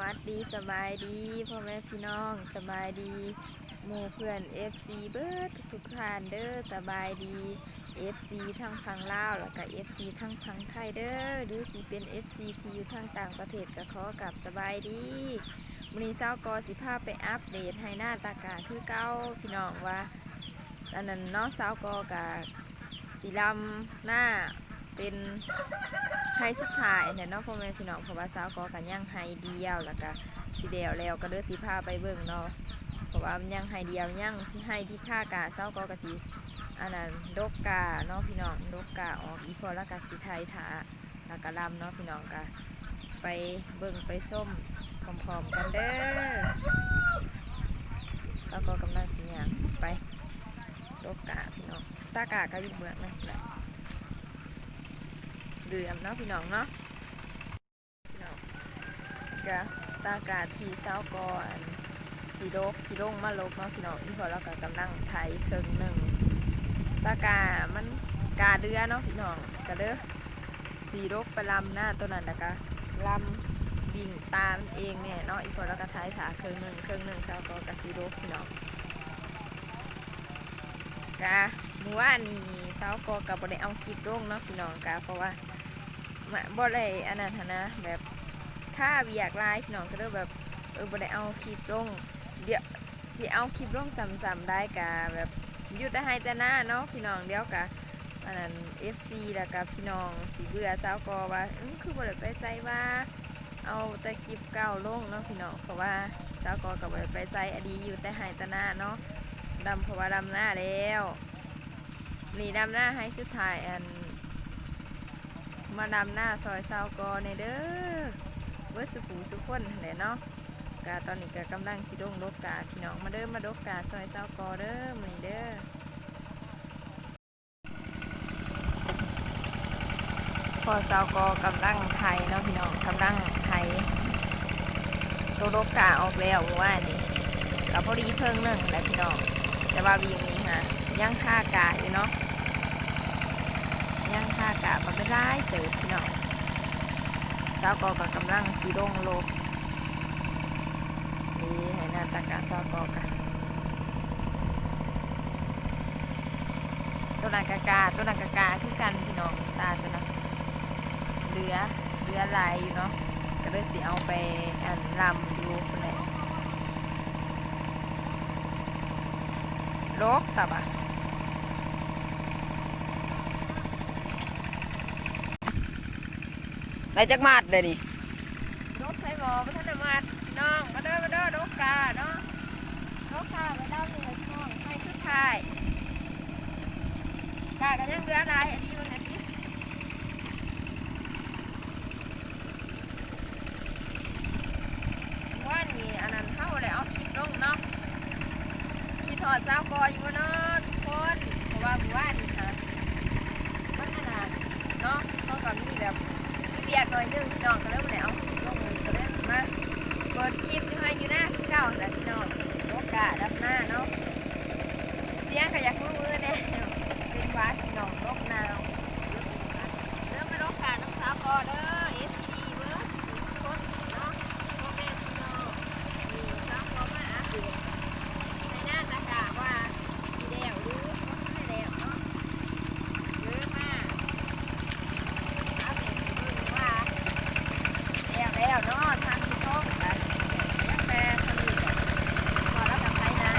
วัสดีสบายดีพ่อแม่พี่น้องสบายดีหมู่เพื่อน FC เบิร์ดทุกๆท่านเด้อสบายดี FC ทั้งพังลาวแล้วก็ FC ทั้งพังไทยเด้อหรือสิเป็น FC ที่อยู่ทางต่างประเทศก็ขอกับสบายดีวันนี้เช้ากอสิพาพไปอัปเดตให้หน้าตากาคือเก้าพี่น้องว่าอันนั้นนาะเช้ากอกับสีลำหน้า เป็นไฮสุดท้ายเนี่ยเนาะพ่อแม่พี่น้องเพราะว่าเช้ากอกันย่างไฮเดียวแล้วก็สีเดียวแล้วก็เด้อสิพาไปเบิ่งเนาะเพราะว่ามันย่างไฮเดียวย่างที่ให้ที่ค่ากาเช้ากอกะสิอันนั้นดกกาเนาะพี่น้องดกกาออกอีพอแล้วก็สิไทยถาแล้วก็ลำเนาะพี่น้องก็ไปเบิ่งไปส้มพร้อมๆกันเด้อแล้วก็กำลังสิย่างไปดกกาพี่น้องตากาก็อยู่เมืองนะเดือมเนาะพี่น้องเนาะพี่น้องก็ตากาทีเศร้าก่อนสีโดกสีลงมาลกเนาะพี่น้องอีพอแล้วก็กำลังไทยเครื่องหนึ่งตากามันกาเดือเนาะพี่น้องกะเด้อสีรกไปลำหน้าตัวนั้นนะคะลำบิ่งตามเองเนี่ยเนาะอีกคนแล้วก็ท้ายขาเครื่องหนึ่งเครื่องหนึ่งเจ้าก็กะสีรกพี่น้องกะมือว่านี่เช้าก็กับ่ได้เอาคลิปลงเนาะพี่น้องกะเพราะว่า มาบ่ได้อันนั้นหั้นนะ แบบค่าเบียกลายพี่น้องก็เด้อแบบเออบ่ได้เอาคลิปลง เดี๋ยวสิเอาคลิปลงจำๆได้กะแบบอยู่แต่ให้แต่หน้าเนาะพี่น้องเดียวกะอันนั้น FC แล้วกับพี่น้องสีเบื่อสาวกอว่าอื้อคือบ่ได้ไปใส่ว่า เอาแต่คลิปเก่าลงเนาะพี่น้องเพราะว่าสาวกอกับบ่ได้ไปใส่อดีอยู่แต่ให้แต่หน้าเนาะดำเพราะว่าดำหน้าแล้วนี่ดำหน้าให้สุดท้ายอัน มาดำหน้าซอยสาวกอในเด้อเบิดสุขูสุขคนแหละเนาะกาตอนนี้ก็กำลังสิลงรถกาพี่น้องมาเด้อมาดกกาซอยเศร้ากอเด้อมื้อนี้เด้อพอเศร้ากอกำลังไทยเนาะพี่น้องกำลังไทยตัวรถกาออกแล้วว่านนี้กับพอดีเพิ่งหนึ่งแหละพี่น้องแต่ว่าวีนี้ฮะยังค่ากาอยู่เนาะ ยังค่ากามันไม่ได้เติบพี่น้องเศร้ากอกับกำลังสีลงโลกนี่ให้หน้าตากาซอกอกันตัวนันกากาตัวนันกากาคือกันพี่น้องตาตัวนั้นเรือเรือลายอยู่เนาะก็เลยสิเอาไปอันลำอยู่คนไหนโลกตับอะ ได้จักมาดเลยนี่รถไฟบอมาท่านได้มาดน้องมาเด้อมาเด้อรถกาเนาะรถกาไปเล่าเลยพี่น้องให้สุดท้ายกากันยังเรือลายอันนี้มันอันนี้ ว่านี่อันนั้นเข้าเลยเอาคลิปลงเนาะคิดถอดเจ้ากออยู่เนาะทุกคนเพราะว่าหมู่บ้านนี่ค่ะมันอันนั้นเนาะเขาก็มีแบบมีเบี ยกหน่อยนึงพี่น้องก็เริ่มแล้วลิปลงเลยก็เลยสิมาเปิดคลิปอยู่ให้อยู่หน้าคือเก่าแหละพี่น้องโอกาสรับหน้าเนาะเสียงขยักมือเนี่ยเป็นวัดนพี่น้องโรคนาวเริ่มมาโอกาสน้องสาวกอเด้อเอฟซีเบิร์ดทุกคนเนาะ พ่อแม่พี่น้องมีสร้างความมาอาเดียในหน้าตากาว่าสีแดงหรือว่าไม่แดงเนาะเยอะมากอาเดียคือว่าแดงแล้วเนาะทางที่ส้มกันยังแต่ทะเลกันพอแล้วกับไทยนะ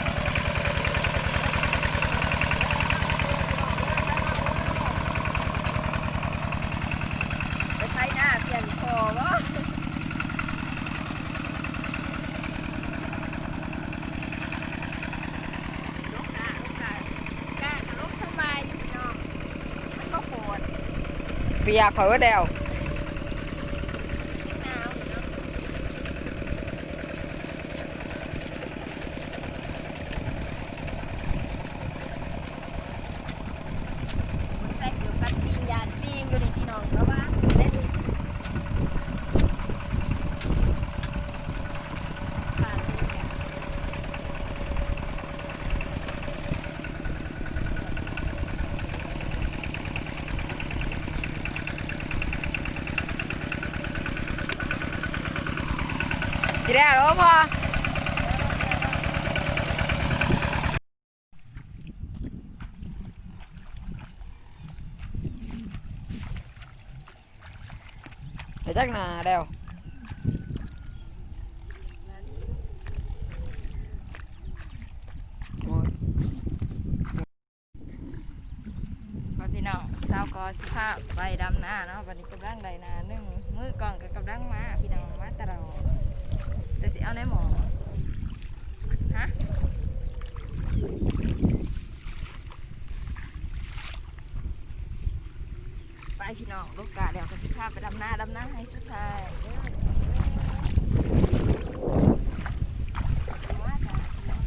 ไปไทยหน้าเปลี่ยนคอวะ ลูกกาลูกกากากับลูกสบายอยู่พี่น้องมันก็โหด เปียกเขาก็เดว หนาวอยู่เนาะมันใส่เกี่ยวกันปีนยานปีนอยู่นี่พี่น้องเพราะว่าเล่นผ่านเลยเนี่ย สิได้หรอพ่อไปจักหนาเดียวมาพี่น้องสาวกอสิภาพใบดำหน้าเนาะวันนี้กำลังใดนาหนึ่งมือกล่องกับกำลังมาพี่น้องมาต่เรา จะสิเอาในหมอฮะไปพี่น้องลูกกาเดี๋ยวก็สิภาไปดำหน้าดำหน้าให้สุดท้ายเด้อว่าแต่พี่น้อง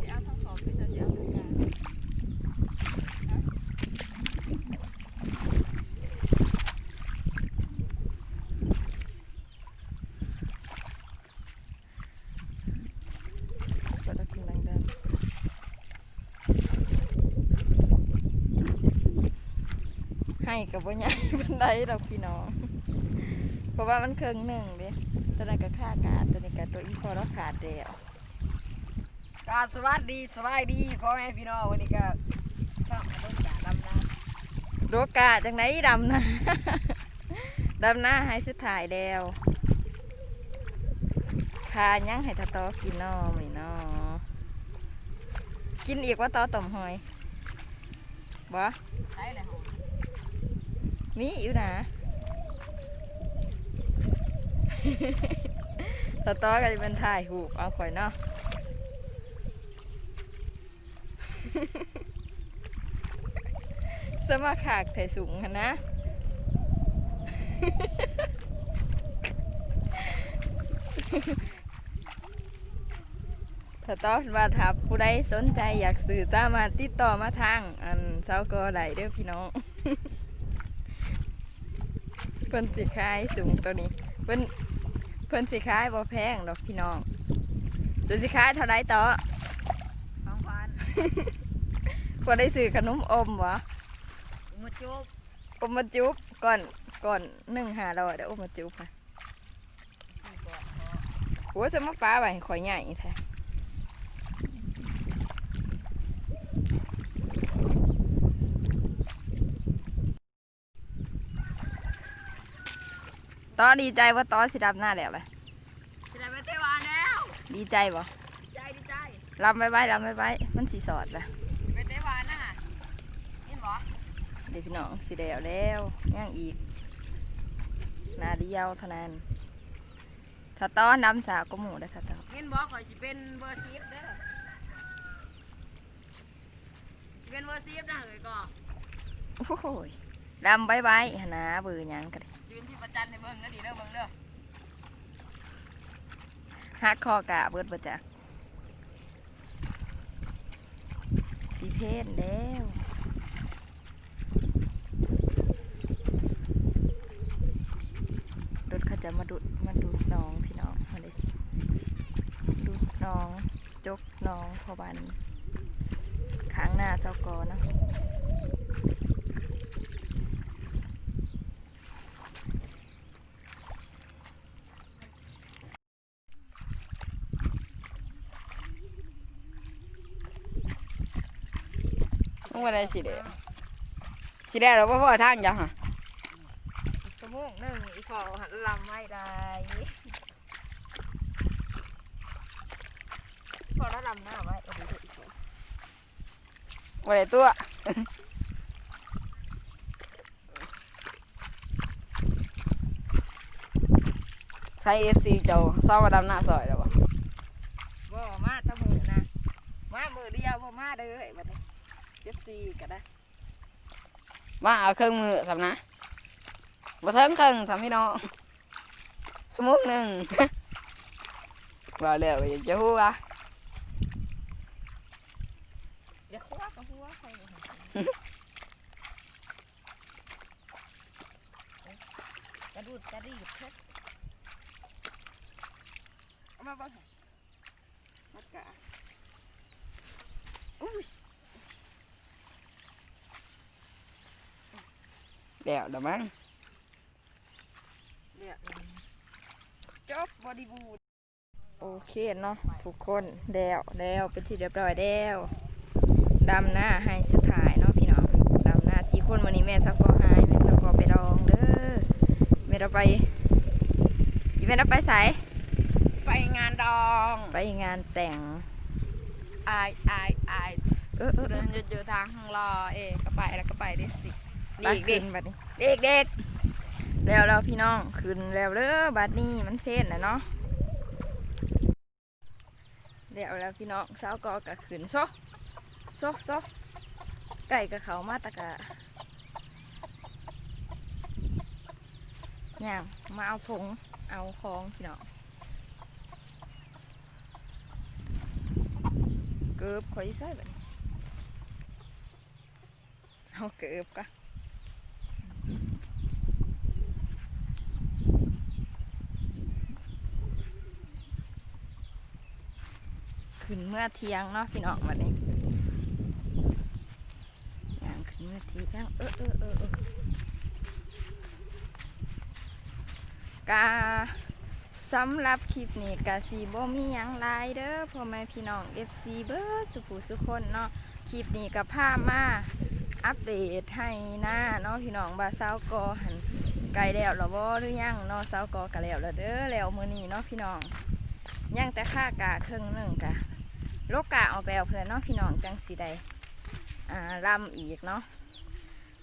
สิเอาทั้งสองหรือจะสิเอาทั้งกลางฮะก็จะกินดังเดิม ให้กับว่าใหญ่บันไดดอกพี่น้อง เพราะว่ามันเครื่องหนึ่งเด้ตัวนั้นก็ค่ากาดตัวนี้ก็ตัวอีพอเราขาดเดียวกาสวัสดีสบายดีพ่อแม่พี่น้องวันนี้ก็ข้ามมาเล่นกาดำน้โรกาจังไหนดำนะดำนาให้สุดท้ายแล้วคายังให้ตาตอกินนอไม่นอกินอีกว่าตอต่อมหอยบ่ใช่เลย มีอยู่นะตาตอก็จะเป็นถ่ายหูเอาข่อยเนาะสมาขากไถสูงนนะถ้าตอบว่าถ้าผู้ใดสนใจอยากสื่อสามาติดต่อมาทาง อันเสากอไดเด้อพี่น้อง พิ่นสิขายสูงตัวนี้ เพิ่นเพิ่นสิขายบ่แพงดอกพี่น้องจะสิขายเท่าไรต่อสองพันก็ได้ซื้อขนมอมวะมาจุบอมมาจุ๊บก่อนก่อนหนึ่งหาร้อยเดี๋ยวอมมาจุ๊บค่ะสี่ก่อนโหสมาป้าไปข่อยใหญ่แท้ ต่อดีใจว่าต่อสิรับหน้าแล้วเลยสิได้ไปเทวานแล้วดีใจบ่ใจดีใจรำไปไว้รำไปไว้มันสีสอดละไปเทวานนะฮะเห็นบ่เด็กพี่น้องสิเดียวแล้วย่างอีกหนาเดียวเท่านั้นถ้าต้อนน้ำสาวก็หมูได้อถ้าต้อเห็นบ่ข่อยสิเป็นเบอร์ซีฟเด้อสิเป็นเบอร์ซีฟนะเอ้ยก็โอ้โหย รำไปไว้หนนะเบื่อหยังกันสิเป็นที่ประจันในเบิ่งเด้อดีเด้อเบิ่งเด้อฮักคอกะเบิดประจักสีเพศแล้วดุดเขาจะมาดุดมาดุดน้องพี่น้องมาเลยดุดน้องจกน้องพอบันค้างหน้าเจ้ากอเนาะ มึงว่าได้สิเด้สิได้แล้วบ่พอทางจังฮะสมุกหนึ่งอีกขอหันลำไม่ได้พอแล้วลำหน้าไว้เอาดูดิบ่ได้ตัวใช้ FC เจ้าซ้อมมาดำหน้าซอยแล้วบ่บ่มาแตะมือนะมามือเดียวบ่มาเด้อบัด นี้เจ็ดสี่ก็ได้มาเอาเครื่องมือสำนะบ่เทิงเครื่องสำพี่น้องสมุกหนึ่งว่าแล้วก็อยากจะฮู้ว่าเดี๋ยวหัวกับหัวใครบ่เห็นกระดูดกระดีดเพ็ดมาเบิ่งให้มัดกะอุ้ย แล้วเดี๋ยวมั้งเรียกจบบริบูรณ์โอเคเนาะทุกคนแล้วแล้วเป็นที่เรียบร้อยแล้วดำหน้าให้สุดท้ายเนาะพี่น้องดำหน้าสี่คนวันนี้แม่สักกอหายแม่สักกอไปรองเด้อแม่เราไปอีแม่เราไปไสายไปงานดอง ไปงานแต่งอายอายอายเออเออเอเดิอนอยู่ทางรอเอกก็ไปแล้วก็ไปดิสิ ไปเด็ก ขึ้เด็กนบัดนี้เด็กเด็กแล้วเราพี่น้องขึ้นแล้วเด้อบัดนี้มันเพศนะเนาะแล้วแล้วพี่น้องสาวกอกะขึ้นโซโซโซไก่กับเขามาตะกะย่างมาเอาถุงเอาของพี่น้องเกือบข่อยใส่บัดนี้เอาเกือบกะ เมื่อเที่ยงเนาะพี่น้องวันนี้ย่างขึ้นเมื่อเที่ยงเออเออเออเออกาสำหรับคลิปนี้กาสีบ่มียังหลเด้อพ่อแม่พี่น้อง FC เบิร์สุขุสุคนเนาะคลิปนี้กับพามาอัปเดตให้หน้าเนาะพี่น้องบาเซากอหันไกลแล้วหรอบ่หรือยังเนาะเซากอกะแล้วแล้วเด้อแล้วมือนี้เนาะพี่น้องยังแต่ค่ากาครึ่งหนึ่งกะ โลกาออกแล้วเพื่อนเนาะพี่น้องจังสีใดอ่าลำอีกเนาะ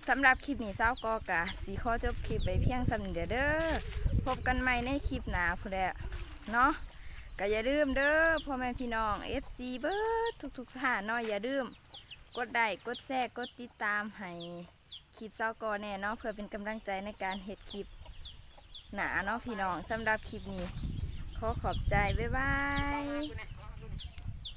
สำหรับคลิปนี้เศร้ากอกะสีข้อจบคลิปไปเพียงสำเดียเด้อพบกันใหม่ในคลิปหน้าพู้นแหละเนาะก็อย่าลืมเด้อพ่อแม่พี่น้อง FC เบิร์ดทุกๆท่านเนาะอย่าลืม กดไลค์กดแชร์กดติดตามให้คลิปเศร้ากอแน่เนาะเพื่อเป็นกำลังใจในการเฮ็ดคลิปหนาเนาะพี่น้องสำหรับคลิปนี้ ขอขอบใจ บ๊ายบาย